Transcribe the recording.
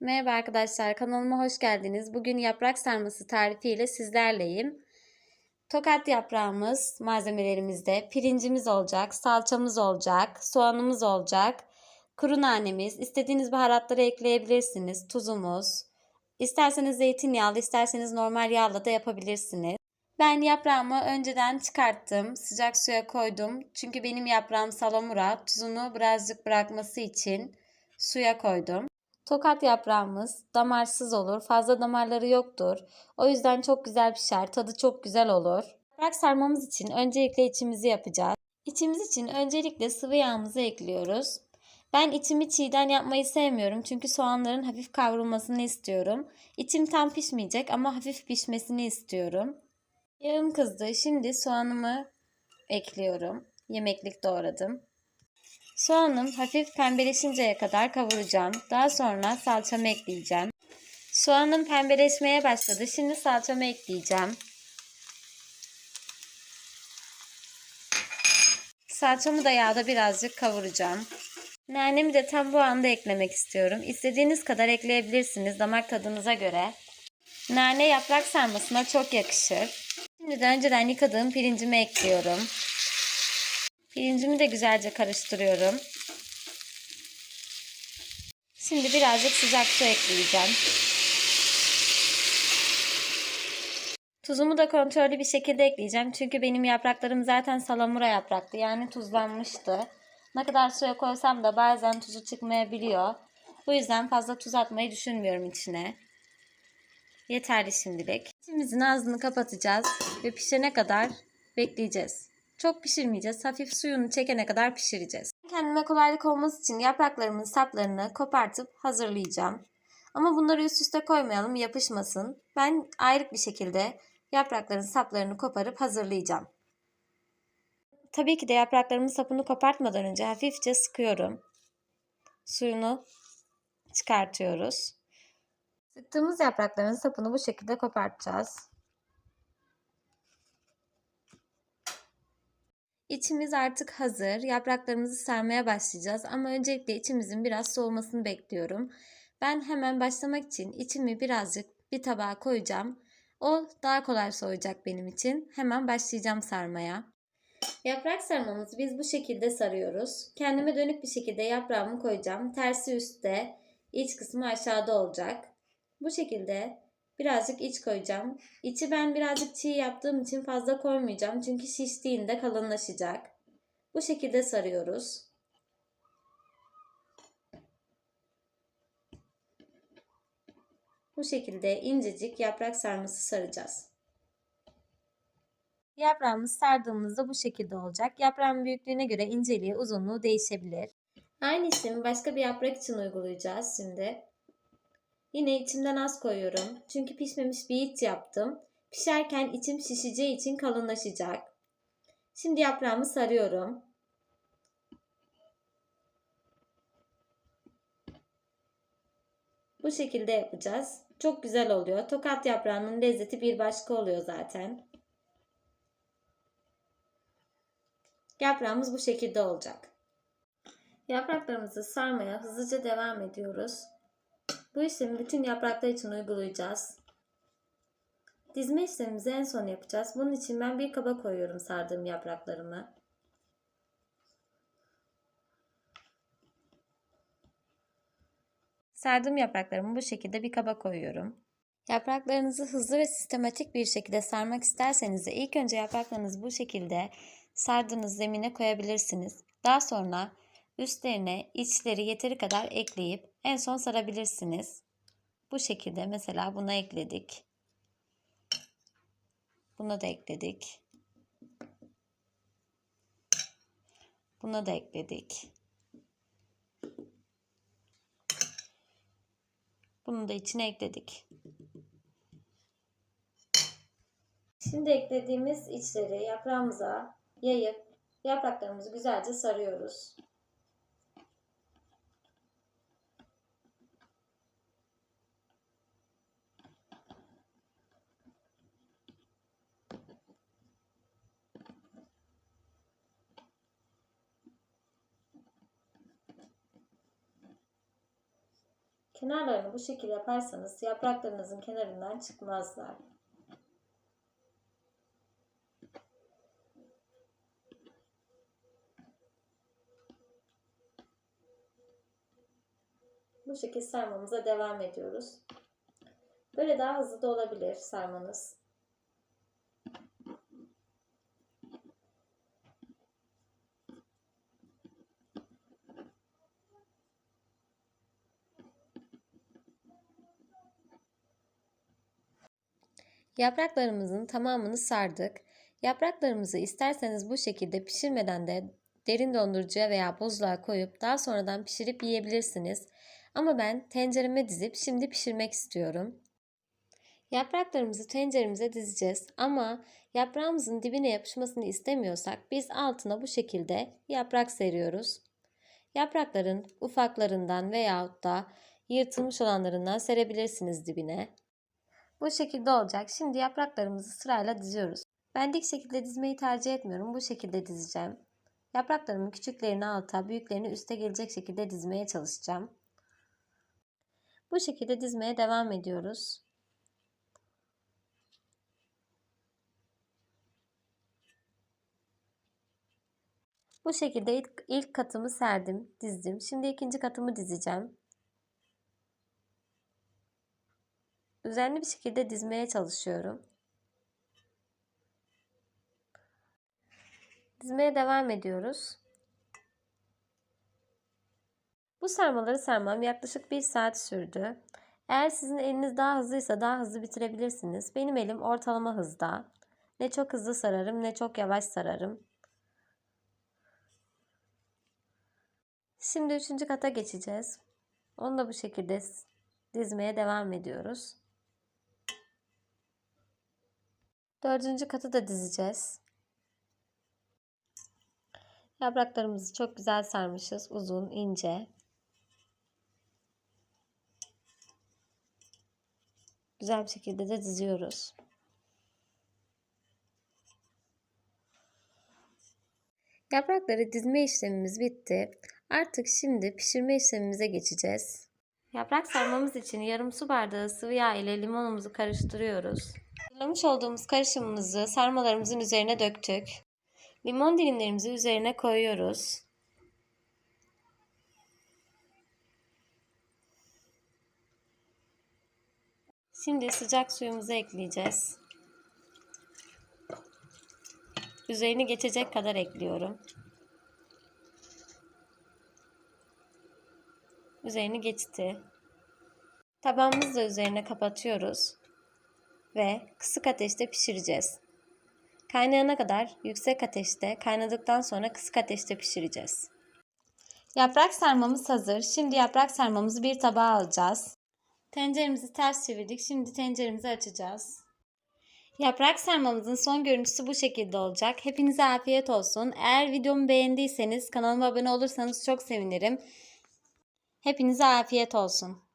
Merhaba arkadaşlar, kanalıma hoş geldiniz. Bugün yaprak sarması tarifiyle sizlerleyim. Tokat yaprağımız malzemelerimizde pirincimiz olacak, salçamız olacak, soğanımız olacak, kuru nanemiz, istediğiniz baharatları ekleyebilirsiniz, tuzumuz. İsterseniz zeytinyağlı, isterseniz normal yağla da yapabilirsiniz. Ben yaprağımı önceden çıkarttım, sıcak suya koydum. Çünkü benim yaprağım salamura, tuzunu birazcık bırakması için suya koydum. Tokat yaprağımız damarsız olur. Fazla damarları yoktur. O yüzden çok güzel pişer. Tadı çok güzel olur. Yaprak sarmamız için öncelikle içimizi yapacağız. İçimiz için öncelikle sıvı yağımızı ekliyoruz. Ben içimi çiğden yapmayı sevmiyorum çünkü soğanların hafif kavrulmasını istiyorum. İçim tam pişmeyecek ama hafif pişmesini istiyorum. Yağım kızdı. Şimdi soğanımı ekliyorum. Yemeklik doğradım. Soğanım hafif pembeleşinceye kadar kavuracağım. Daha sonra salçamı ekleyeceğim. Soğanım pembeleşmeye başladı. Şimdi salçamı ekleyeceğim. Salçamı da yağda birazcık kavuracağım. Nanemi de tam bu anda eklemek istiyorum. İstediğiniz kadar ekleyebilirsiniz damak tadınıza göre. Nane yaprak sarmasına çok yakışır. Şimdi de önceden yıkadığım pirincimi ekliyorum. Pirincimi de güzelce karıştırıyorum. Şimdi birazcık sıcak su ekleyeceğim. Tuzumu da kontrollü bir şekilde ekleyeceğim. Çünkü benim yapraklarım zaten salamura yapraktı. Yani tuzlanmıştı. Ne kadar suya koysam da bazen tuzu çıkmayabiliyor. Bu yüzden fazla tuz atmayı düşünmüyorum içine. Yeterli şimdilik. İçimizin ağzını kapatacağız ve pişene kadar bekleyeceğiz. Çok pişirmeyeceğiz. Hafif suyunu çekene kadar pişireceğiz. Kendime kolaylık olması için yapraklarımın saplarını kopartıp hazırlayacağım. Ama bunları üst üste koymayalım yapışmasın. Ben ayrık bir şekilde yaprakların saplarını koparıp hazırlayacağım. Tabii ki de yapraklarımın sapını kopartmadan önce hafifçe sıkıyorum. Suyunu çıkartıyoruz. Sıktığımız yaprakların sapını bu şekilde kopartacağız. İçimiz artık hazır. Yapraklarımızı sarmaya başlayacağız ama öncelikle içimizin biraz soğumasını bekliyorum. Ben hemen başlamak için içimi birazcık bir tabağa koyacağım. O daha kolay soğuyacak benim için. Hemen başlayacağım sarmaya. Yaprak sarmamızı biz bu şekilde sarıyoruz. Kendime dönük bir şekilde yaprağımı koyacağım. Tersi üstte, iç kısmı aşağıda olacak. Bu şekilde birazcık iç koyacağım. İçi ben birazcık çiğ yaptığım için fazla koymayacağım. Çünkü şiştiğinde kalınlaşacak. Bu şekilde sarıyoruz. Bu şekilde incecik yaprak sarması saracağız. Yaprağımız sardığımızda bu şekilde olacak. Yaprağın büyüklüğüne göre inceliği, uzunluğu değişebilir. Aynı işlemi başka bir yaprak için uygulayacağız şimdi. Yine içimden az koyuyorum. Çünkü pişmemiş bir iç yaptım. Pişerken içim şişeceği için kalınlaşacak. Şimdi yaprağımı sarıyorum. Bu şekilde yapacağız. Çok güzel oluyor. Tokat yaprağının lezzeti bir başka oluyor zaten. Yaprağımız bu şekilde olacak. Yapraklarımızı sarmaya hızlıca devam ediyoruz. Bu işlemi bütün yapraklar için uygulayacağız. Dizme işlemimizi en son yapacağız. Bunun için ben bir kaba koyuyorum sardığım yapraklarımı. Sardığım yapraklarımı bu şekilde bir kaba koyuyorum. Yapraklarınızı hızlı ve sistematik bir şekilde sarmak isterseniz de ilk önce yapraklarınızı bu şekilde sardığınız zemine koyabilirsiniz. Daha sonra üstlerine içleri yeteri kadar ekleyip en son sarabilirsiniz. Bu şekilde mesela buna ekledik. Buna da ekledik. Buna da ekledik. Bunu da içine ekledik. Şimdi eklediğimiz içleri yaprağımıza yayıp yapraklarımızı güzelce sarıyoruz. Kenarlarını bu şekilde yaparsanız yapraklarınızın kenarından çıkmazlar. Bu şekilde sarmamıza devam ediyoruz. Böyle daha hızlı da olabilir sarmanız. Yapraklarımızın tamamını sardık. Yapraklarımızı isterseniz bu şekilde pişirmeden de derin dondurucuya veya buzluğa koyup daha sonradan pişirip yiyebilirsiniz. Ama ben tencereme dizip şimdi pişirmek istiyorum. Yapraklarımızı tenceremize dizeceğiz ama yaprağımızın dibine yapışmasını istemiyorsak biz altına bu şekilde yaprak seriyoruz. Yaprakların ufaklarından veyahut da yırtılmış olanlarından serebilirsiniz dibine. Bu şekilde olacak. Şimdi yapraklarımızı sırayla diziyoruz. Ben dik şekilde dizmeyi tercih etmiyorum. Bu şekilde dizeceğim. Yapraklarımın küçüklerini alta, büyüklerini üste gelecek şekilde dizmeye çalışacağım. Bu şekilde dizmeye devam ediyoruz. Bu şekilde ilk, ilk katımı serdim, dizdim. Şimdi ikinci katımı dizeceğim. Düzenli bir şekilde dizmeye çalışıyorum. Dizmeye devam ediyoruz. Bu sarmaları sarmam yaklaşık bir saat sürdü. Eğer sizin eliniz daha hızlıysa daha hızlı bitirebilirsiniz. Benim elim ortalama hızda. Ne çok hızlı sararım ne çok yavaş sararım. Şimdi üçüncü kata geçeceğiz. Onu da bu şekilde dizmeye devam ediyoruz. Dördüncü katı da dizeceğiz. Yapraklarımızı çok güzel sarmışız. Uzun, ince. Güzel bir şekilde de diziyoruz. Yaprakları dizme işlemimiz bitti. Artık şimdi pişirme işlemimize geçeceğiz. Yaprak sarmamız için yarım su bardağı sıvı yağ ile limonumuzu karıştırıyoruz. Hazırlamış olduğumuz karışımımızı sarmalarımızın üzerine döktük. Limon dilimlerimizi üzerine koyuyoruz. Şimdi sıcak suyumuzu ekleyeceğiz. Üzerini geçecek kadar ekliyorum. Üzerini geçti. Tabağımızı da üzerine kapatıyoruz ve kısık ateşte pişireceğiz. Kaynayana kadar yüksek ateşte, kaynadıktan sonra kısık ateşte pişireceğiz. Yaprak sarmamız hazır. Şimdi yaprak sarmamızı bir tabağa alacağız. Tenceremizi ters çevirdik. Şimdi tenceremizi açacağız. Yaprak sarmamızın son görüntüsü bu şekilde olacak. Hepinize afiyet olsun. Eğer videomu beğendiyseniz kanalıma abone olursanız çok sevinirim. Hepinize afiyet olsun.